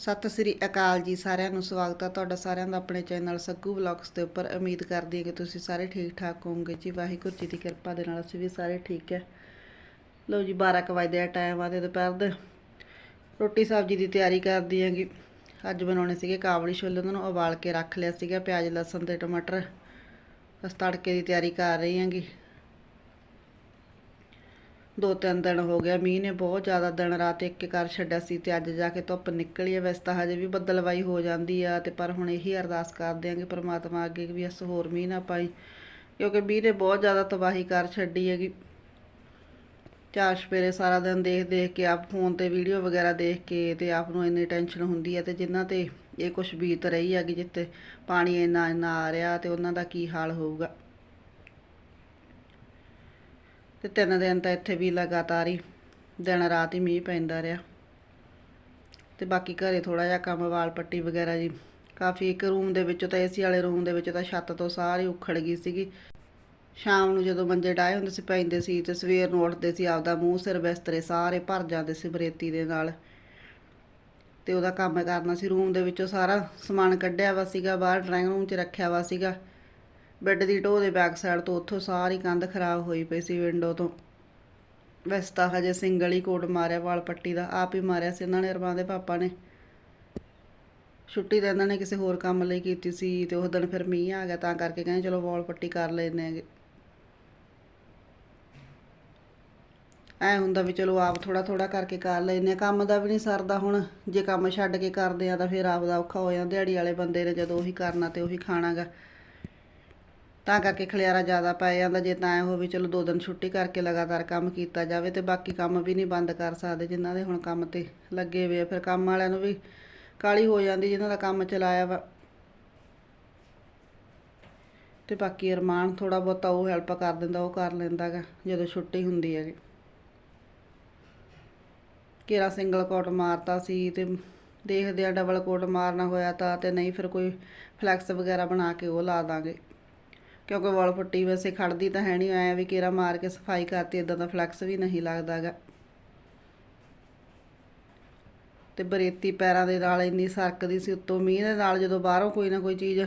ਸਤਿ ਸ੍ਰੀ ਅਕਾਲ ਜੀ ਸਾਰਿਆਂ ਨੂੰ, ਸਵਾਗਤ ਹੈ ਤੁਹਾਡਾ ਸਾਰਿਆਂ ਦਾ ਆਪਣੇ ਚੈਨਲ ਸੱਗੂ ਵਲੌਗਸ ਦੇ ਉੱਪਰ। ਉਮੀਦ ਕਰਦੀ ਹਾਂ ਕਿ ਤੁਸੀਂ ਸਾਰੇ ਠੀਕ ਠਾਕ ਹੋਵੋਗੇ ਜੀ। ਵਾਹਿਗੁਰੂ ਜੀ ਦੀ ਕਿਰਪਾ ਦੇ ਨਾਲ ਅਸੀਂ ਵੀ ਸਾਰੇ ਠੀਕ ਹੈ। ਲਓ ਜੀ 12 ਕੁ ਵਜੇ ਦਾ ਟਾਈਮ ਆ ਤੇ ਦੁਪਹਿਰ ਦੇ। ਰੋਟੀ ਸਬਜ਼ੀ ਦੀ ਤਿਆਰੀ ਕਰਦੀ ਹੈਗੀ ਅੱਜ ਬਣਾਉਣੇ ਸੀਗੇ ਕਾਬਲੀ ਛੋਲੇ, ਉਹਨਾਂ ਨੂੰ ਉਬਾਲ ਕੇ ਰੱਖ ਲਿਆ ਸੀਗਾ। ਪਿਆਜ਼, ਲਸਣ ਤੇ ਟਮਾਟਰ। ਬਸ ਤੜਕੇ ਦੀ ਤਿਆਰੀ ਕਰ ਰਹੀ ਹਾਂਗੀ ਦੋ ਤਿੰਨ ਦਿਨ ਹੋ ਗਿਆ ਮੀਂਹ ਨੇ ਬਹੁਤ ਜ਼ਿਆਦਾ ਦਿਨ ਰਾਤ ਇੱਕ ਕਰ ਛੱਡਿਆ ਸੀ ਤੇ ਅੱਜ ਜਾ ਕੇ ਧੁੱਪ ਨਿਕਲੀ ਹੈ, ਵੈਸੇ ਤਾਂ ਹਜੇ ਵੀ ਬੱਦਲਵਾਈ ਹੋ ਜਾਂਦੀ ਆ ਤੇ ਪਰ ਹੁਣ ਇਹੀ ਅਰਦਾਸ ਕਰਦੇ ਆਂਗੇ ਪ੍ਰਮਾਤਮਾ ਅੱਗੇ ਵੀ ਅਸ ਹੋਰ ਮੀਂਹ ਨਾ ਪਾਈ, ਕਿਉਂਕਿ ਮੀਂਹ ਨੇ ਬਹੁਤ ਜ਼ਿਆਦਾ ਤਬਾਹੀ ਕਰ ਛੱਡੀ ਹੈਗੀ। ਚਾਰ ਸਵੇਰੇ ਸਾਰਾ ਦਿਨ ਦੇਖ ਦੇਖ ਕੇ ਆਪ ਫੋਨ ਤੇ ਵੀਡੀਓ ਵਗੈਰਾ ਦੇਖ ਕੇ ਤੇ ਆਪ ਨੂੰ ਇੰਨੀ ਟੈਨਸ਼ਨ ਹੁੰਦੀ ਹੈ ਤੇ ਜਿਨ੍ਹਾਂ ਤੇ ਇਹ ਕੁਝ ਬੀਤ ਰਹੀ ਹੈਗੀ, ਜਿੱਥੇ ਪਾਣੀ ਇੰਨਾ ਇੰਨਾ ਆ ਰਿਹਾ ਤੇ ਉਹਨਾਂ ਦਾ ਕੀ ਹਾਲ ਹੋਊਗਾ। ਤੇ ਤਿੰਨ ਦਿਨ ਤਾਂ ਇੱਥੇ ਵੀ ਲਗਾਤਾਰ ਹੀ ਦਿਨ ਰਾਤ ਹੀ ਮੀਂਹ ਪੈਂਦਾ ਰਿਹਾ। ਤੇ ਬਾਕੀ ਘਰੇ ਥੋੜਾ ਜਿਹਾ ਕੰਮ ਵਾਲ ਪੱਟੀ ਵਗੈਰਾ ਜੀ, ਕਾਫੀ ਇੱਕ ਰੂਮ ਦੇ ਵਿੱਚੋਂ ਤਾਂ ਏਸੀ ਵਾਲੇ ਰੂਮ ਦੇ ਵਿੱਚੋਂ ਤਾਂ ਛੱਤ ਤੋਂ ਸਾਰੀ ਉਖੜ ਗਈ ਸੀਗੀ। ਸ਼ਾਮ ਨੂੰ ਜਦੋਂ ਮੰਜੇ ਡਾਏ ਹੁੰਦੇ ਸੀ, ਪੈਂਦੇ ਸੀ ਤੇ ਸਵੇਰ ਨੂੰ ਉੱਠਦੇ ਸੀ, ਆਪਦਾ ਮੂੰਹ ਸਿਰ ਬਿਸਤਰੇ ਸਾਰੇ ਭਰ ਜਾਂਦੇ ਸੀ ਬਰੇਤੀ ਦੇ ਨਾਲ। ਤੇ ਉਹਦਾ ਕੰਮ ਕਰਨਾ ਸੀ, ਰੂਮ ਦੇ ਵਿੱਚੋਂ ਸਾਰਾ ਸਮਾਨ ਕੱਢਿਆ ਵਾ ਸੀਗਾ, ਬਾਹਰ ਡਰਾਇੰਗ ਰੂਮ 'ਚ ਰੱਖਿਆ ਵਾ ਸੀਗਾ। ਬੈੱਡ ਦੀ ਢੋ ਦੇ ਬੈਕ ਸਾਈਡ ਤੋਂ ਉੱਥੋਂ ਸਾਰੀ ਕੰਧ ਖਰਾਬ ਹੋਈ ਪਈ ਸੀ ਵਿੰਡੋ ਤੋਂ। ਵੈਸੇ ਤਾਂ ਹਜੇ ਸਿੰਗਲ ਹੀ ਕੋਡ ਮਾਰਿਆ, ਵਾਲ ਪੱਟੀ ਦਾ ਆਪ ਹੀ ਮਾਰਿਆ ਸੀ ਇਹਨਾਂ ਨੇ, ਅਰਮਾਨ ਦੇ ਪਾਪਾ ਨੇ। ਛੁੱਟੀ ਤਾਂ ਇਹਨਾਂ ਨੇ ਕਿਸੇ ਹੋਰ ਕੰਮ ਲਈ ਕੀਤੀ ਸੀ ਤੇ ਉਸ ਦਿਨ ਫਿਰ ਮੀਂਹ ਆ ਗਿਆ, ਤਾਂ ਕਰਕੇ ਕਹਿੰਦੇ ਚਲੋ ਵਾਲ ਪੱਟੀ ਕਰ ਲੈਂਦੇ ਆਂਗੇ ਐ ਹੁੰਦਾ ਵੀ ਚਲੋ ਆਪ ਥੋੜਾ ਥੋੜਾ ਕਰਕੇ ਕਰ ਲੈਂਦੇ ਆ, ਕੰਮ ਦਾ ਵੀ ਨਹੀਂ ਸਰਦਾ ਹੁਣ, ਜੇ ਕੰਮ ਛੱਡ ਕੇ ਕਰਦੇ ਆ ਤਾਂ ਫਿਰ ਆਪ ਦਾ ਔਖਾ ਹੋ ਜਾਂਦਾ, ਦਿਹਾੜੀ ਵਾਲੇ ਬੰਦੇ ਨੇ ਜਦੋਂ ਉਹੀ ਕਰਨਾ ਤੇ ਉਹੀ ਖਾਣਾਗਾ। ਤਾਂ ਕਰਕੇ ਖਲਿਆਰਾ ਜ਼ਿਆਦਾ ਪੈ ਜਾਂਦਾ, ਜੇ ਤਾਂ ਐ ਹੋਵੇ ਚਲੋ ਦੋ ਦਿਨ ਛੁੱਟੀ ਕਰਕੇ ਲਗਾਤਾਰ ਕੰਮ ਕੀਤਾ ਜਾਵੇ ਤੇ ਬਾਕੀ ਕੰਮ ਵੀ ਨਹੀਂ ਬੰਦ ਕਰ ਸਕਦੇ ਜਿਨ੍ਹਾਂ ਦੇ ਹੁਣ ਕੰਮ ਤੇ ਲੱਗੇ ਹੋਏ ਆ। ਫਿਰ ਕੰਮ ਵਾਲਿਆਂ ਨੂੰ ਵੀ ਕਾਲੀ ਹੋ ਜਾਂਦੀ ਜਿਨ੍ਹਾਂ ਦਾ ਕੰਮ ਚਲਾਇਆ ਵਾ। ਤੇ ਬਾਕੀ ਅਰਮਾਨ ਥੋੜਾ ਬਹੁਤਾ ਉਹ ਹੈਲਪ ਕਰ ਦਿੰਦਾ, ਉਹ ਕਰ ਲੈਂਦਾਗਾ ਜਦੋਂ ਛੁੱਟੀ ਹੁੰਦੀ ਹੈਗੀ। ਘੇਰਾ ਸਿੰਗਲ ਕੋਟ ਮਾਰਤਾ ਸੀ ਤੇ ਦੇਖਦੇ ਆ ਡਬਲ ਕੋਟ ਮਾਰਨਾ ਹੋਇਆ ਤਾਂ ਤੇ ਨਹੀਂ ਫਿਰ ਕੋਈ ਫਲੈਕਸ ਵਗੈਰਾ ਬਣਾ ਕੇ ਉਹ ਲਾ ਦਾਂਗੇ। ਕਿਉਂਕਿ ਵਾਲ ਪੱਟੀ ਵੈਸੇ ਖੜਦੀ ਤਾਂ ਹੈ ਨਹੀਂ ਆਇਆ ਵੀ ਕੇਰਾ ਮਾਰ ਕੇ ਸਫ਼ਾਈ ਕਰਤੀ ਇਦਾਂ ਦਾ ਫਲੈਕਸ ਵੀ ਨਹੀਂ ਲੱਗਦਾਗਾ ਤੇ ਬਰੇਤੀ ਪੈਰਾਂ ਦੇ ਨਾਲ ਇੰਨੀ ਸਰਕਦੀ ਸੀ, ਉੱਤੋਂ ਮੀਂਹ ਦੇ ਨਾਲ ਜਦੋਂ ਬਾਹਰੋਂ ਕੋਈ ਨਾ ਕੋਈ ਚੀਜ਼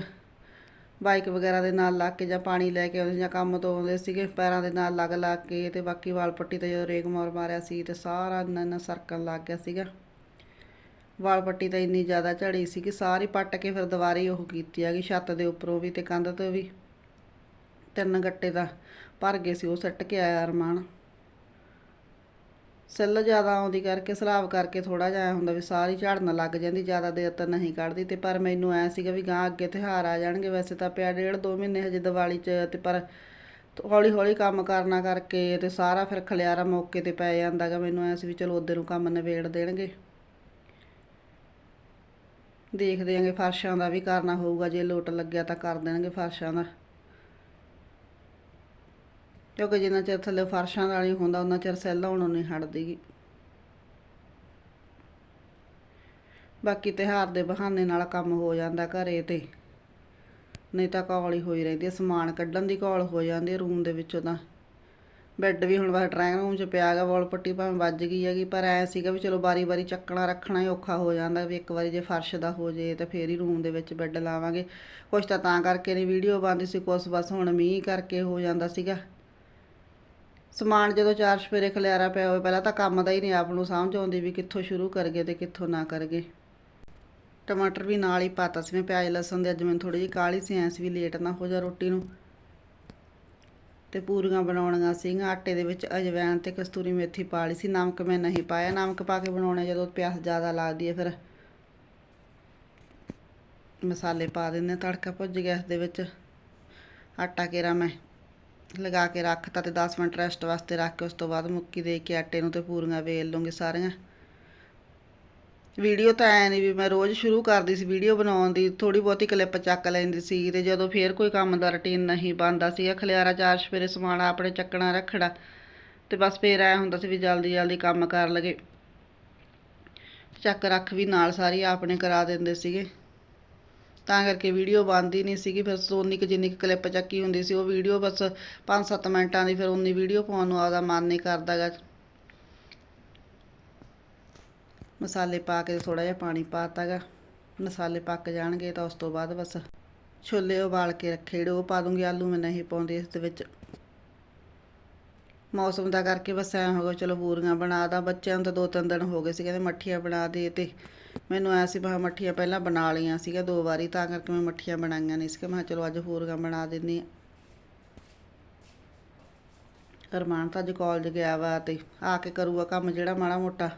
ਬਾਈਕ ਵਗੈਰਾ ਦੇ ਨਾਲ ਲੱਗ ਕੇ ਜਾਂ ਪਾਣੀ ਲੈ ਕੇ ਆਉਂਦੇ ਜਾਂ ਕੰਮ ਤੋਂ ਆਉਂਦੇ ਸੀਗੇ, ਪੈਰਾਂ ਦੇ ਨਾਲ ਲੱਗ ਲੱਗ ਕੇ ਤੇ ਬਾਕੀ ਵਾਲ ਪੱਟੀ ਤੇ ਜਦੋਂ ਰੇਗ ਮੋਰ ਮਾਰਿਆ ਸੀ ਤੇ ਸਾਰਾ ਇੰਨਾ ਇੰਨਾ ਸਰਕਣ ਲੱਗ ਗਿਆ ਸੀਗਾ। ਵਾਲ ਪੱਟੀ ਤਾਂ ਇੰਨੀ ਜ਼ਿਆਦਾ ਝੜੀ ਸੀ ਕਿ ਸਾਰੀ ਪੱਟ ਕੇ ਫਿਰ ਦੁਬਾਰੇ ਉਹ ਕੀਤੀ ਹੈਗੀ, ਛੱਤ ਦੇ ਉੱਪਰੋਂ ਵੀ ਤੇ ਕੰਧ ਤੋਂ ਵੀ। ਤਿੰਨ ਗੱਟੇ ਦਾ ਭਰ ਗਏ ਸੀ, ਉਹ ਸੱਟ ਕੇ ਆਇਆ ਅਰਮਾਨ। ਸੈੱਲ ਜ਼ਿਆਦਾ ਆਉਂਦੀ ਕਰਕੇ ਸਲਾਬ ਕਰਕੇ ਥੋੜਾ ਜਿਹਾ ਐਂ ਹੁੰਦਾ ਵੀ ਸਾਰੀ ਝਾੜਨ ਲੱਗ ਜਾਂਦੀ, ਜ਼ਿਆਦਾ ਦੇਰ ਤਾਂ ਨਹੀਂ ਕੱਢਦੀ। ਤੇ ਪਰ ਮੈਨੂੰ ਐ ਸੀਗਾ ਵੀ ਗਾਂ ਅੱਗੇ ਤਿਉਹਾਰ ਆ ਜਾਣਗੇ, ਵੈਸੇ ਤਾਂ ਪਿਆ ਡੇਢ ਦੋ ਮਹੀਨੇ ਹਜੇ ਦੀਵਾਲੀ 'ਚ ਤੇ ਪਰ ਹੌਲੀ ਹੌਲੀ ਕੰਮ ਕਰਨਾ ਕਰਕੇ ਤੇ ਸਾਰਾ ਫਿਰ ਖਲਿਆਰਾ ਮੌਕੇ ਤੇ ਪੈ ਜਾਂਦਾਗਾ ਮੈਨੂੰ ਐ ਸੀ ਵੀ ਚਲੋ ਉਹਦੇ ਨੂੰ ਕੰਮ ਨਿਬੇੜ ਦੇਣਗੇ। ਦੇਖਦੇ ਆਂਗੇ ਫਰਸ਼ਾਂ ਦਾ ਵੀ ਕਰਨਾ ਹੋਊਗਾ, ਜੇ ਲੋਟ ਲੱਗਿਆ ਤਾਂ ਕਰ ਦੇਣਗੇ ਫਰਸ਼ਾਂ ਦਾ। ਕਿਉਂਕਿ ਜਿੰਨਾ ਚਿਰ ਥੱਲੇ ਫਰਸ਼ਾਂ ਦਾ ਨਹੀਂ ਹੁੰਦਾ ਉਹਨਾਂ ਚਿਰ ਸੈੱਲ ਹੋਣੋਂ ਨਹੀਂ ਹਟਦੀਗੀ ਬਾਕੀ ਤਿਉਹਾਰ ਦੇ ਬਹਾਨੇ ਨਾਲ ਕੰਮ ਹੋ ਜਾਂਦਾ ਘਰੇ ਤੇ। ਨਹੀਂ ਤਾਂ ਕੌਲੀ ਹੋਈ ਰਹਿੰਦੀ ਹੈ ਸਮਾਨ ਕੱਢਣ ਦੀ ਕੌਲ ਹੋ ਜਾਂਦੀ ਹੈ ਰੂਮ ਦੇ ਵਿੱਚੋਂ ਤਾਂ। ਬੈੱਡ ਵੀ ਹੁਣ ਬਸ ਡਰਾਇੰਗ ਰੂਮ 'ਚ ਪਿਆ ਗਾ, ਵਾਲ ਪੱਟੀ ਭਾਵੇਂ ਵੱਜ ਗਈ ਹੈਗੀ, ਪਰ ਐ ਸੀਗਾ ਵੀ ਚਲੋ ਵਾਰੀ ਵਾਰੀ ਚੱਕਣਾ ਰੱਖਣਾ ਹੀ ਔਖਾ ਹੋ ਜਾਂਦਾ ਵੀ ਇੱਕ ਵਾਰੀ ਜੇ ਫਰਸ਼ ਦਾ ਹੋ ਜੇ ਤਾਂ ਫੇਰ ਹੀ ਰੂਮ ਦੇ ਵਿੱਚ ਬੈੱਡ ਲਾਵਾਂਗੇ। ਕੁਛ ਤਾਂ ਤਾਂ ਕਰਕੇ ਨਹੀਂ ਵੀਡੀਓ ਬਣਦੀ ਸੀ, ਕੁਛ ਬਸ ਹੁਣ ਮੀਂਹ ਕਰਕੇ ਹੋ ਜਾਂਦਾ ਸੀਗਾ। ਸਮਾਨ ਜਦੋਂ ਚਾਰ ਸਵੇਰੇ ਖਲਿਆਰਾ ਪਿਆ ਹੋਵੇ, ਪਹਿਲਾਂ ਤਾਂ ਕੰਮ ਦਾ ਹੀ ਨਹੀਂ ਆਪ ਨੂੰ ਸਮਝ ਆਉਂਦੀ ਵੀ ਕਿੱਥੋਂ ਸ਼ੁਰੂ ਕਰਗੇ ਤੇ ਕਿੱਥੋਂ ਨਾ ਕਰਗੇ। ਟਮਾਟਰ ਵੀ ਨਾਲ ਹੀ ਪਾਤਾ ਸੀ ਮੈਂ, ਪਿਆਜ਼, ਲਸਣ ਦੇ ਅੱਜ ਮੈਨੂੰ ਥੋੜੀ ਜਿਹੀ ਕਾਲੀ ਸੀ ਐਸ ਵੀ ਲੇਟ ਨਾ ਹੋ ਜਾ ਰੋਟੀ ਨੂੰ। ਤੇ ਪੂਰੀਆਂ ਬਣਾਉਣੀਆਂ ਸੀਗੀਆਂ, ਆਟੇ ਦੇ ਵਿੱਚ ਅਜਵੈਣ ਤੇ ਕਸਤੂਰੀ ਮੇਥੀ ਪਾ ਲਈ ਸੀ, ਨਮਕ ਮੈਂ ਨਹੀਂ ਪਾਇਆ, ਨਮਕ ਪਾ ਕੇ ਬਣਾਉਣੇ ਜਦੋਂ ਪਿਆਸ ਜ਼ਿਆਦਾ ਲੱਗਦੀ ਹੈ ਫਿਰ ਮਸਾਲੇ ਪਾ ਦਿੰਦੇ ਤੜਕਾ ਭੁੱਜ ਗਿਆ ਇਸ ਦੇ ਵਿੱਚ। ਆਟਾ ਕੇਰਾ ਮੈਂ। ਲਗਾ ਕੇ ਰੱਖਤਾ ਤੇ 10 ਮਿੰਟ ਰੈਸਟ ਵਾਸਤੇ ਰੱਖ ਕੇ ਉਸ ਤੋਂ ਬਾਅਦ ਮੁੱਕੀ ਦੇ ਕੇ ਆਟੇ ਨੂੰ ਤੇ ਪੂਰੀਆਂ ਵੇਲ ਲੂੰਗੀ ਸਾਰੀਆਂ। ਵੀਡੀਓ ਤਾਂ ਐ ਨਹੀਂ ਵੀ ਮੈਂ ਰੋਜ਼ ਸ਼ੁਰੂ ਕਰਦੀ ਸੀ ਵੀਡੀਓ ਬਣਾਉਣ ਦੀ ਥੋੜੀ ਬਹੁਤੀ ਕਲਿੱਪ ਚੱਕ ਲੈਂਦੀ ਸੀ ਤੇ ਜਦੋਂ ਫੇਰ ਕੋਈ ਕੰਮ ਦਾ ਰੁਟੀਨ ਨਹੀਂ ਬਣਦਾ ਸੀ ਖਲਿਆਰਾ ਚਾਰ ਸਵੇਰੇ ਸਮਾਨ ਆਪਣੇ ਚੱਕਣਾ ਰੱਖਣਾ। ਤੇ ਬਸ ਫੇਰ ਐ ਹੁੰਦਾ ਸੀ ਵੀ ਜਲਦੀ ਜਲਦੀ ਕੰਮ ਕਰ ਲਗੇ। ਚੱਕ ਰੱਖ ਵੀ ਨਾਲ ਸਾਰੀ ਆਪਣੇ ਕਰਾ ਦਿੰਦੇ ਸੀਗੇ। ਤਾਂ ਕਰਕੇ ਵੀਡੀਓ ਬਣਦੀ ਨਹੀਂ ਸੀਗੀ, ਫਿਰ ਸੋਨੀ ਕੁ ਜਿੰਨੀ ਕੁ ਕਲਿੱਪ ਚੱਕੀ ਹੁੰਦੀ ਸੀ, ਉਹ ਵੀਡੀਓ ਬਸ 5-7 ਮਿੰਟਾਂ ਦੀ ਫਿਰ ਉਨੀ ਵੀਡੀਓ ਪਾਉਣ ਨੂੰ ਆਪਦਾ ਮਨ ਨਹੀਂ ਕਰਦਾਗਾ ਮਸਾਲੇ ਪਾ ਕੇ ਥੋੜਾ ਜਿਹਾ ਪਾਣੀ ਪਾਤਾਗਾ ਮਸਾਲੇ ਪੱਕ ਜਾਣਗੇ ਤਾਂ ਉਸ ਤੋਂ ਬਾਅਦ ਬਸ ਛੋਲੇ ਉਬਾਲ ਕੇ ਰੱਖੇ, ਜਿਹੜੇ ਉਹ ਪਾ ਦੂੰਗੀ ਆਲੂ ਮੈਂ ਨਹੀਂ ਪਾਉਂਦੀ ਇਸ ਦੇ ਵਿੱਚ। ਮੌਸਮ ਦਾ ਕਰਕੇ ਬਸ ਐਂ ਹੋ ਗਿਆ, ਚਲੋ ਪੂਰੀਆਂ ਬਣਾ ਦਾਂ, ਬੱਚਿਆਂ ਨੂੰ ਤਾਂ ਦੋ ਤਿੰਨ ਦਿਨ ਹੋ ਗਏ ਸੀ, ਕਹਿੰਦੇ ਮੱਠੀਆਂ ਬਣਾ ਦੇ ਤੇ ਮੈਨੂੰ ਐ ਸੀ, ਮੈਂ ਕਿਹਾ ਮੱਠੀਆਂ ਪਹਿਲਾਂ ਬਣਾ ਲਈਆਂ ਸੀਗਾ ਦੋ ਵਾਰੀ, ਤਾਂ ਕਰਕੇ ਮੈਂ ਮੱਠੀਆਂ ਬਣਾਈਆਂ ਨਹੀਂ ਸੀ ਮੈਂ ਕਿਹਾ ਚਲੋ ਅੱਜ ਪੂਰੀਆਂ ਬਣਾ ਦਿੰਨੀ ਆ ਅਰਮਾਨ ਤਾਂ ਅੱਜ ਕਾਲਜ ਗਿਆ ਵਾ ਤੇ ਆ ਕੇ ਕਰੂਗਾ ਕੰਮ ਜਿਹੜਾ ਮਾੜਾ ਮੋਟਾ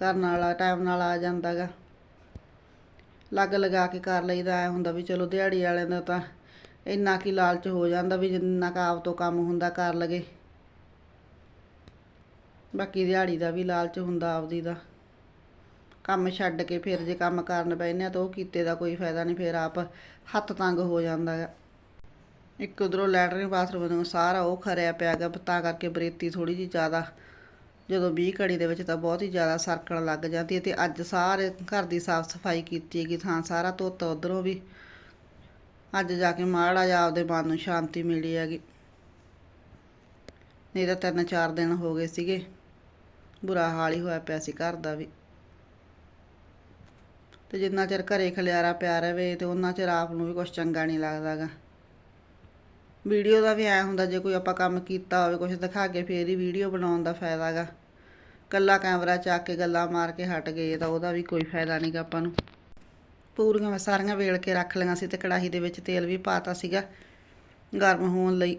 ਕਰਨ ਵਾਲਾ ਟਾਈਮ ਨਾਲ ਆ ਜਾਂਦਾਗਾ ਲੱਗ ਲਗਾ ਕੇ ਕਰ ਲਈਦਾ, ਐ ਹੁੰਦਾ ਵੀ ਚਲੋ ਦਿਹਾੜੀ ਵਾਲਿਆਂ ਦਾ ਤਾਂ ਇੰਨਾ ਕੀ ਲਾਲਚ ਹੋ ਜਾਂਦਾ ਵੀ ਜਿੰਨਾ ਕੁ ਆਪ ਤੋਂ ਕੰਮ ਹੁੰਦਾ ਕਰ ਲਗੇ ਬਾਕੀ ਦਿਹਾੜੀ ਦਾ ਵੀ ਲਾਲਚ ਹੁੰਦਾ ਆਪਦੀ ਦਾ। ਕੰਮ ਛੱਡ ਕੇ ਫਿਰ ਜੇ ਕੰਮ ਕਰਨ ਬੈਠਨੇ ਆ ਤਾਂ ਉਹ ਕੀਤੇ ਦਾ ਕੋਈ ਫਾਇਦਾ ਨਹੀਂ, ਫਿਰ ਆਪ ਹੱਥ ਤੰਗ ਹੋ ਜਾਂਦਾ ਗਾ। ਇੱਕ ਉਧਰੋਂ ਲੈਟਰਿਨ ਬਾਥਰੂਮ ਨੂੰ ਸਾਰਾ ਉਹ ਖਰਿਆ ਪਿਆ ਗਾ, ਤਾਂ ਕਰਕੇ ਬਰੇਤੀ ਥੋੜੀ ਜੀ ਜ਼ਿਆਦਾ। ਜਦੋਂ 20 ਘੜੀ ਦੇ ਵਿੱਚ ਤਾਂ ਬਹੁਤ ਹੀ ਜ਼ਿਆਦਾ ਸਰਕਣ ਲੱਗ ਜਾਂਦੀ ਹੈ ਤੇ ਅੱਜ ਸਾਰੇ ਘਰ ਦੀ ਸਾਫ਼ ਸਫ਼ਾਈ ਕੀਤੀ ਹੈਗੀ, ਥਾਂ ਸਾਰਾ ਧੋਤਾ ਉਧਰੋਂ ਵੀ। ਅੱਜ ਜਾ ਕੇ ਮਾੜਾ ਜਿਹਾ ਆਪਦੇ ਮਨ ਨੂੰ ਸ਼ਾਂਤੀ ਮਿਲੀ ਹੈਗੀ। ਨਹੀਂ ਤਾਂ ਤਿੰਨ ਚਾਰ ਦਿਨ ਹੋ ਗਏ ਸੀਗੇ, ਬੁਰਾ ਹਾਲ ਹੀ ਹੋਇਆ ਪਿਆ ਸੀ ਘਰ ਦਾ ਵੀ। ਤੇ ਜਿੰਨਾ ਚਿਰ ਘਰੇ ਖਲਿਆਰਾ ਪਿਆ ਰਵੇ ਤੇ ਉਹਨਾਂ ਚਿਰ ਆਪ ਨੂੰ ਵੀ ਕੁਝ ਚੰਗਾ ਨਹੀਂ ਲੱਗਦਾਗਾ। ਵੀਡੀਓ ਦਾ ਵੀ ਐ ਹੁੰਦਾ ਜੇ ਕੋਈ ਆਪਾਂ ਕੰਮ ਕੀਤਾ ਹੋਵੇ ਕੁਝ ਦਿਖਾ ਕੇ ਫੇਰ ਹੀ ਵੀਡੀਓ ਬਣਾਉਣ ਦਾ ਫਾਇਦਾ ਗਾ ਕੱਲਾ ਕੈਮਰਾ ਚੱਕ ਕੇ ਗੱਲਾਂ ਮਾਰ ਕੇ ਹਟ ਗਏ ਤਾਂ ਉਹਦਾ ਵੀ ਕੋਈ ਫਾਇਦਾ ਨਹੀਂਗਾ ਆਪਾਂ ਨੂੰ। ਪੂਰੀਆਂ ਮੈਂ ਸਾਰੀਆਂ ਵੇਲ ਕੇ ਰੱਖ ਲਈਆਂ ਸੀ ਤੇ ਕੜਾਹੀ ਦੇ ਵਿੱਚ ਤੇਲ ਵੀ ਪਾਤਾ ਸੀਗਾ। ਗਰਮ ਹੋਣ ਲਈ,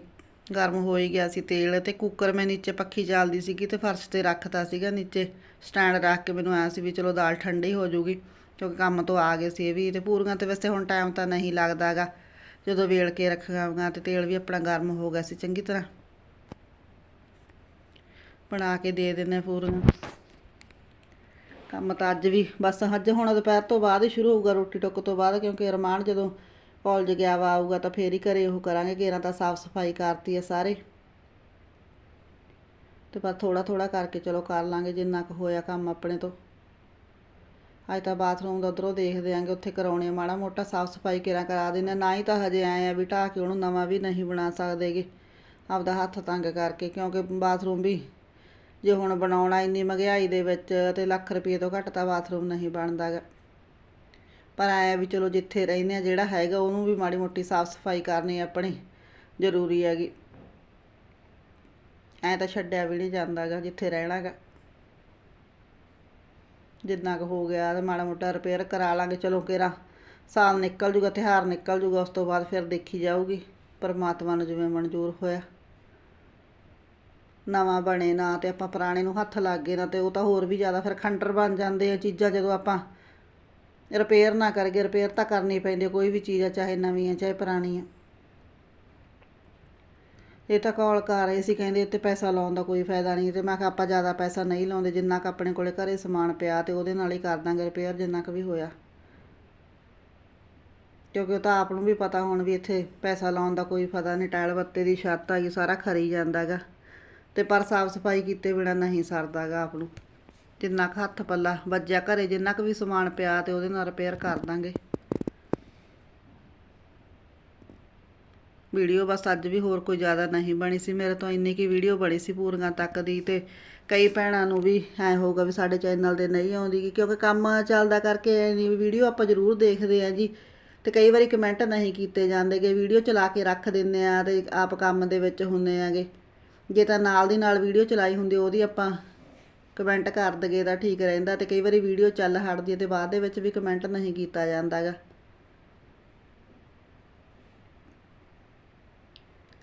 ਗਰਮ ਹੋ ਹੀ ਗਿਆ ਸੀ ਤੇਲ ਤੇ ਕੁੱਕਰ ਮੈਂ ਨੀਚੇ ਪੱਖੀ ਚੱਲਦੀ ਸੀਗੀ ਤੇ ਫਰਸ਼ ਤੇ ਰੱਖਤਾ ਸੀਗਾ ਨੀਚੇ। ਸਟੈਂਡ ਰੱਖ ਕੇ ਮੈਨੂੰ ਆਇਆ ਸੀ ਵੀ ਚਲੋ ਦਾਲ ਠੰਡੀ ਹੋ ਜਾਊਗੀ ਕਿਉਂਕਿ ਕੰਮ ਤੋਂ ਆ ਗਏ ਸੀ ਇਹ ਵੀ, ਤੇ ਪੂਰੀਆਂ ਤੇ ਵੈਸੇ ਹੁਣ ਟਾਈਮ ਤਾਂ ਨਹੀਂ ਲੱਗਦਾਗਾ ਜਦੋਂ ਵੇਲ ਕੇ ਰੱਖਾਂਗਾ ਤੇ ਤੇਲ ਵੀ ਆਪਣਾ ਗਰਮ ਹੋ ਗਿਆ ਸੀ, ਚੰਗੀ ਤਰ੍ਹਾਂ। ਬਣਾ ਕੇ ਦੇ ਦਿੰਨੇ ਪੂਰੀਆਂ। ਕੰਮ ਤਾਂ ਅੱਜ ਵੀ, ਬਸ ਅੱਜ ਹੁਣ ਦੁਪਹਿਰ ਤੋਂ ਬਾਅਦ ਹੀ ਸ਼ੁਰੂ ਹੋਊਗਾ ਰੋਟੀ ਟੁੱਕ ਤੋਂ ਬਾਅਦ, ਕਿਉਂਕਿ ਰਮਾਨ ਜਦੋਂ ਕਾਲਜ ਗਿਆ ਵਾ ਆਊਗਾ ਤਾਂ ਫੇਰ ਹੀ ਘਰੇ ਉਹ ਕਰਾਂਗੇ, ਘੇਰਾਂ ਤਾਂ ਸਾਫ਼ ਸਫ਼ਾਈ ਕਰਤੀ ਹੈ ਸਾਰੇ। ਤੇ ਬਸ ਥੋੜਾ ਥੋੜਾ ਕਰਕੇ ਚਲੋ ਕਰ ਲਾਂਗੇ, ਜਿੰਨਾ ਕੁ ਹੋਇਆ ਕੰਮ ਆਪਣੇ ਤੋਂ। ਅੱਜ ਤਾਂ ਬਾਥਰੂਮ ਦਾ ਉਧਰੋਂ ਦੇਖਦੇ ਆਂਗੇ ਉੱਥੇ ਕਰਾਉਣੇ ਆ ਮਾੜਾ ਮੋਟਾ, ਸਾਫ਼ ਸਫ਼ਾਈ ਕਿਰਾਂ ਕਰਾ ਦਿੰਦੇ ਨਾ ਹੀ ਤਾਂ ਹਜੇ ਆਏ ਆ ਵੀ ਢਾਹ ਕੇ ਉਹਨੂੰ ਨਵਾਂ ਵੀ ਨਹੀਂ ਬਣਾ ਸਕਦੇਗੇ। ਆਪਦਾ ਹੱਥ ਤੰਗ ਕਰਕੇ, ਕਿਉਂਕਿ ਬਾਥਰੂਮ ਵੀ ਜੇ ਹੁਣ ਬਣਾਉਣਾ ਇੰਨੀ ਮਹਿੰਗਾਈ ਦੇ ਵਿੱਚ ਤੇ ਲੱਖ ਰੁਪਏ ਤੋਂ ਘੱਟ ਤਾਂ ਬਾਥਰੂਮ ਨਹੀਂ ਬਣਦਾਗਾ ਪਰ ਆਇਆ ਵੀ ਚਲੋ ਜਿੱਥੇ ਰਹਿੰਦੇ ਆ, ਜਿਹੜਾ ਹੈਗਾ ਉਹਨੂੰ ਵੀ ਮਾੜੀ ਮੋਟੀ ਸਾਫ਼ ਸਫ਼ਾਈ ਕਰਨੀ ਆਪਣੀ ਜ਼ਰੂਰੀ ਹੈਗੀ। ਐ ਤਾਂ ਛੱਡਿਆ ਵੀ ਨਹੀਂ ਜਾਂਦਾਗਾ ਜਿੱਥੇ ਰਹਿਣਾਗਾ ਜਿੰਨਾ ਕੁ ਹੋ ਗਿਆ ਤੇ ਮਾੜਾ ਮੋਟਾ ਰਿਪੇਅਰ ਕਰਾ ਲਾਂਗੇ, ਚਲੋ ਕਿਰਾ ਸਾਲ ਨਿਕਲ ਜੂਗਾ, ਤਿਉਹਾਰ ਨਿਕਲ ਜੂਗਾ, ਉਸ ਤੋਂ ਬਾਅਦ ਫਿਰ ਦੇਖੀ ਜਾਊਗੀ, ਪਰਮਾਤਮਾ ਨੂੰ ਜਿਵੇਂ ਮਨਜ਼ੂਰ ਹੋਇਆ। ਨਵਾਂ ਬਣੇ ਨਾ ਤੇ ਆਪਾਂ ਪੁਰਾਣੇ ਨੂੰ ਹੱਥ ਲੱਗ ਗਏ ਨਾ ਤੇ ਉਹ ਤਾਂ ਹੋਰ ਵੀ ਜ਼ਿਆਦਾ ਫਿਰ ਖੰਡਰ ਬਣ ਜਾਂਦੇ ਆ ਚੀਜ਼ਾਂ ਜਦੋਂ ਆਪਾਂ ਰਿਪੇਅਰ ਨਾ ਕਰਕੇ ਰਿਪੇਅਰ ਤਾਂ ਕਰਨੀ ਪੈਂਦੀ ਕੋਈ ਵੀ ਚੀਜ਼ ਆ, ਚਾਹੇ ਨਵੀਂ ਆ, ਚਾਹੇ ਪੁਰਾਣੀ ਆ। ਇਹ ਤਾਂ ਕਾਲ ਕਰ ਰਹੇ ਸੀ, ਕਹਿੰਦੇ ਇੱਥੇ ਪੈਸਾ ਲਾਉਣ ਦਾ ਕੋਈ ਫਾਇਦਾ ਨਹੀਂ। ਤੇ ਮੈਂ ਕਿਹਾ, ਆਪਾਂ ਜ਼ਿਆਦਾ ਪੈਸਾ ਨਹੀਂ ਲਾਉਂਦੇ, ਜਿੰਨਾ ਕੁ ਆਪਣੇ ਕੋਲੇ ਘਰੇ ਸਮਾਨ ਪਿਆ ਤੇ ਉਹਦੇ ਨਾਲ ਹੀ ਕਰ ਦਾਂਗੇ ਰਿਪੇਅਰ ਜਿੰਨਾ ਕੁ ਵੀ ਹੋਇਆ। ਕਿਉਂਕਿ ਉਹ ਤਾਂ ਆਪ ਨੂੰ ਵੀ ਪਤਾ ਹੁਣ ਵੀ ਇੱਥੇ ਪੈਸਾ ਲਾਉਣ ਦਾ ਕੋਈ ਫਾਇਦਾ ਨਹੀਂ, ਟਾਇਲ ਬੱਤੇ ਦੀ ਛੱਤ ਆ ਗਈ ਸਾਰਾ ਖਰੀ ਜਾਂਦਾਗਾ ਤੇ ਪਰ ਸਾਫ਼ ਸਫ਼ਾਈ ਕੀਤੇ ਬਿਨਾ ਨਹੀਂ ਸਰਦਾਗਾ ਆਪ ਨੂੰ। ਜਿੰਨਾ ਕੁ ਹੱਥ ਪੱਲਾ ਵੱਜਿਆ ਘਰੇ, ਜਿੰਨਾ ਕੁ ਵੀ ਸਮਾਨ ਪਿਆ ਤੇ ਉਹਦੇ ਨਾਲ ਰਿਪੇਅਰ ਕਰ ਦਾਂਗੇ। ਵੀਡੀਓ ਬਸ ਅੱਜ ਵੀ ਹੋਰ ਕੋਈ ਜ਼ਿਆਦਾ ਨਹੀਂ ਬਣੀ ਸੀ। ਮੇਰੇ ਤੋਂ ਇੰਨੀ ਕੀ ਵੀਡੀਓ ਬਣੀ ਸੀ ਪੂਰੀਆਂ ਤੱਕ ਦੀ ਤੇ ਕਈ ਭੈਣਾਂ ਨੂੰ ਵੀ ਐ ਹੋਊਗਾ ਵੀ ਸਾਡੇ ਚੈਨਲ ਤੇ ਨਹੀਂ ਆਉਂਦੀ ਕਿਉਂਕਿ ਕੰਮ ਚੱਲਦਾ ਕਰਕੇ ਐਨੀ ਵੀਡੀਓ ਆਪਾਂ ਜ਼ਰੂਰ ਦੇਖਦੇ ਆ ਜੀ। ਤੇ ਕਈ ਵਾਰੀ ਕਮੈਂਟ ਨਹੀਂ ਕੀਤੇ ਜਾਂਦੇਗੇ ਵੀਡੀਓ ਚਲਾ ਕੇ ਰੱਖ ਦਿੰਦੇ ਆ ਤੇ ਆਪ ਕੰਮ ਦੇ ਵਿੱਚ ਹੁੰਦੇ ਆਗੇ ਜੇ ਤਾਂ ਨਾਲ ਦੀ ਨਾਲ ਵੀਡੀਓ ਚਲਾਈ ਹੁੰਦੀ, ਉਹਦੀ ਆਪਾਂ ਕਮੈਂਟ ਕਰ ਦਗੇ ਤਾਂ ਠੀਕ ਰਹਿੰਦਾ ਤੇ ਕਈ ਵਾਰੀ ਵੀਡੀਓ ਚੱਲ ਹਟਦੀ ਹੈ ਤੇ ਬਾਅਦ ਦੇ ਵਿੱਚ ਵੀ ਕਮੈਂਟ ਨਹੀਂ ਕੀਤਾ ਜਾਂਦਾਗਾ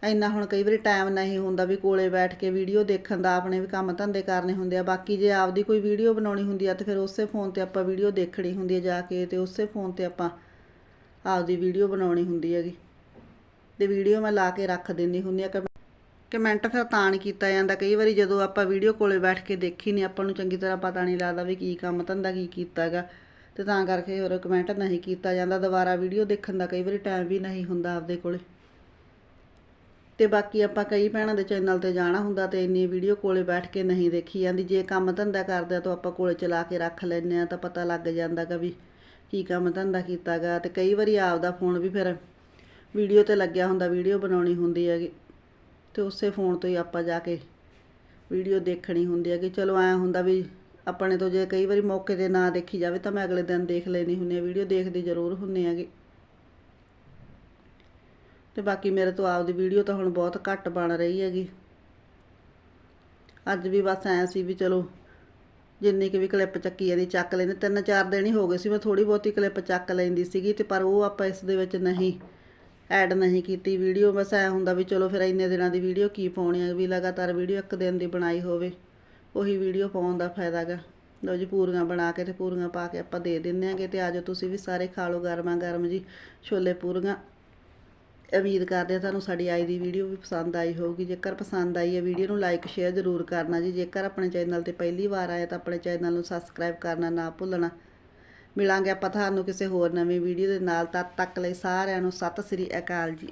ਇੰਨਾ ਹੁਣ ਕਈ ਵਾਰੀ ਟਾਈਮ ਨਹੀਂ ਹੁੰਦਾ ਵੀ ਕੋਲੇ ਬੈਠ ਕੇ ਵੀਡੀਓ ਦੇਖਣ ਦਾ, ਆਪਣੇ ਵੀ ਕੰਮ ਧੰਦੇ ਕਰਨੇ ਹੁੰਦੇ ਆ। ਬਾਕੀ ਜੇ ਆਪਦੀ ਕੋਈ ਵੀਡੀਓ ਬਣਾਉਣੀ ਹੁੰਦੀ ਆ, ਤਾਂ ਫਿਰ ਉਸੇ ਫੋਨ ਤੇ ਆਪਾਂ ਵੀਡੀਓ ਦੇਖਣੀ ਹੁੰਦੀ ਹੈ ਜਾ ਕੇ ਤੇ ਉਸੇ ਫੋਨ ਤੇ ਆਪਾਂ ਆਪਦੀ ਵੀਡੀਓ ਬਣਾਉਣੀ ਹੁੰਦੀ ਹੈਗੀ। ਤੇ ਵੀਡੀਓ ਮੈਂ ਲਾ ਕੇ ਰੱਖ ਦਿੰਦੀ ਹੁੰਦੀ ਆ। ਕਿ ਕਮੈਂਟ ਫਿਰ ਤਾਂ ਨਹੀਂ ਕੀਤਾ ਜਾਂਦਾ। ਕਈ ਵਾਰੀ ਜਦੋਂ ਆਪਾਂ ਵੀਡੀਓ ਕੋਲੇ ਬੈਠ ਕੇ ਦੇਖੀ ਨਹੀਂ ਆਪਾਂ ਨੂੰ ਚੰਗੀ ਤਰ੍ਹਾਂ ਪਤਾ ਨਹੀਂ ਲੱਗਦਾ ਵੀ ਕੀ ਕੰਮ ਧੰਦਾ, ਕੀ ਕੀਤਾਗਾ ਤੇ ਤਾਂ ਕਰਕੇ ਹੋਰ ਕਮੈਂਟ ਨਹੀਂ ਕੀਤਾ ਜਾਂਦਾ। ਦੁਬਾਰਾ ਵੀਡੀਓ ਦੇਖਣ ਦਾ ਕਈ ਵਾਰੀ ਟਾਈਮ ਵੀ ਨਹੀਂ ਹੁੰਦਾ ਆਪਦੇ ਕੋਲੇ। ਤੇ ਬਾਕੀ ਆਪਾਂ ਕਈ ਭੈਣਾਂ ਦੇ ਚੈਨਲ ਤੇ ਜਾਣਾ ਹੁੰਦਾ ਤੇ ਇੰਨੀ ਵੀਡੀਓ ਕੋਲੇ ਬੈਠ ਕੇ ਨਹੀਂ ਦੇਖੀ ਜਾਂਦੀ। ਜੇ ਕੰਮ ਧੰਦਾ ਕਰਦੇ ਆ ਤਾਂ ਆਪਾਂ ਕੋਲੇ ਚਲਾ ਕੇ ਰੱਖ ਲੈਂਦੇ ਆ ਤਾਂ ਪਤਾ ਲੱਗ ਜਾਂਦਾਗਾ ਵੀ ਕੀ ਕੰਮ ਧੰਦਾ ਕੀਤਾਗਾ ਤੇ ਕਈ ਵਾਰੀ ਆਪਦਾ ਫੋਨ ਵੀ ਫਿਰ ਵੀਡੀਓ ਤੇ ਲੱਗਿਆ ਹੁੰਦਾ ਵੀਡੀਓ ਬਣਾਉਣੀ ਹੁੰਦੀ ਹੈਗੀ। ਤੇ ਉਸੇ ਫੋਨ ਤੋਂ ਹੀ ਆਪਾਂ ਜਾ ਕੇ ਵੀਡੀਓ ਦੇਖਣੀ ਹੁੰਦੀ ਹੈ ਕਿ ਚਲੋ ਐ ਹੁੰਦਾ ਵੀ ਆਪਣੇ ਤੋਂ ਜੇ ਕਈ ਵਾਰੀ ਮੌਕੇ ਤੇ ਨਾ ਦੇਖੀ ਜਾਵੇ ਤਾਂ ਮੈਂ ਅਗਲੇ ਦਿਨ ਦੇਖ ਲੈਣੀ ਹੁੰਦੀ ਆ ਵੀਡੀਓ ਦੇਖਦੇ ਜ਼ਰੂਰ ਹੁੰਨੇ ਆਗੇ ਤੇ ਬਾਕੀ ਮੇਰੇ ਤੋਂ ਆਪਦੀ ਵੀਡੀਓ ਤਾਂ ਹੁਣ ਬਹੁਤ ਘੱਟ ਬਣ ਰਹੀ ਹੈਗੀ। ਅੱਜ ਵੀ ਬਸ ਐਂ ਸੀ ਵੀ ਚਲੋ, ਜਿੰਨੀ ਕਿ ਵੀ ਕਲਿੱਪ ਚੱਕੀ ਜਾਂਦੀ ਚੱਕ ਲੈਂਦੇ। ਤਿੰਨ ਚਾਰ ਦਿਨ ਹੀ ਹੋ ਗਏ ਸੀ, ਮੈਂ ਥੋੜੀ ਬਹੁਤੀ ਕਲਿੱਪ ਚੱਕ ਲੈਂਦੀ ਸੀਗੀ ਤੇ ਪਰ ਉਹ ਆਪਾਂ ਇਸ ਦੇ ਵਿੱਚ ਨਹੀਂ ਐਡ ਨਹੀਂ ਕੀਤੀ ਵੀਡੀਓ। ਬਸ ਐ ਹੁੰਦਾ ਵੀ ਚਲੋ ਫਿਰ ਇੰਨੇ ਦਿਨਾਂ ਦੀ ਵੀਡੀਓ ਕੀ ਪਾਉਣੀ ਹੈ, ਵੀ ਲਗਾਤਾਰ ਵੀਡੀਓ ਇੱਕ ਦਿਨ ਦੀ ਬਣਾਈ ਹੋਵੇ, ਉਹੀ ਵੀਡੀਓ ਪਾਉਣ ਦਾ ਫਾਇਦਾ ਗਾ। ਲਓ ਜੀ ਪੂਰੀਆਂ ਬਣਾ ਕੇ ਤੇ ਪੂਰੀਆਂ ਪਾ ਕੇ ਆਪਾਂ ਦੇ ਦਿੰਦੇ ਆਂਗੇ ਤੇ ਆਜੋ ਤੁਸੀਂ ਵੀ ਸਾਰੇ ਖਾ ਲਓ ਗਰਮਾ ਗਰਮ ਜੀ, ਛੋਲੇ ਪੂਰੀਆਂ। ਉਮੀਦ ਕਰਦੇ ਹਾਂ ਤੁਹਾਨੂੰ ਸਾਡੀ ਅੱਜ ਦੀ ਵੀਡੀਓ ਵੀ ਪਸੰਦ ਆਈ ਹੋਊਗੀ। ਜੇਕਰ ਪਸੰਦ ਆਈ ਹੈ ਵੀਡੀਓ ਨੂੰ ਲਾਈਕ ਸ਼ੇਅਰ ਜ਼ਰੂਰ ਕਰਨਾ ਜੀ। ਜੇਕਰ ਆਪਣੇ ਚੈਨਲ ਤੇ ਪਹਿਲੀ ਵਾਰ ਆਏ ਤਾਂ ਆਪਣੇ ਚੈਨਲ ਨੂੰ ਸਬਸਕ੍ਰਾਈਬ ਕਰਨਾ ਨਾ ਭੁੱਲਣਾ। ਮਿਲਾਂਗੇ ਆਪਾਂ ਤੁਹਾਨੂੰ ਕਿਸੇ ਹੋਰ ਨਵੀਂ ਵੀਡੀਓ ਦੇ ਨਾਲ। ਤਦ ਤੱਕ ਲਈ ਸਾਰਿਆਂ ਨੂੰ ਸਤਿ ਸ੍ਰੀ ਅਕਾਲ ਜੀ।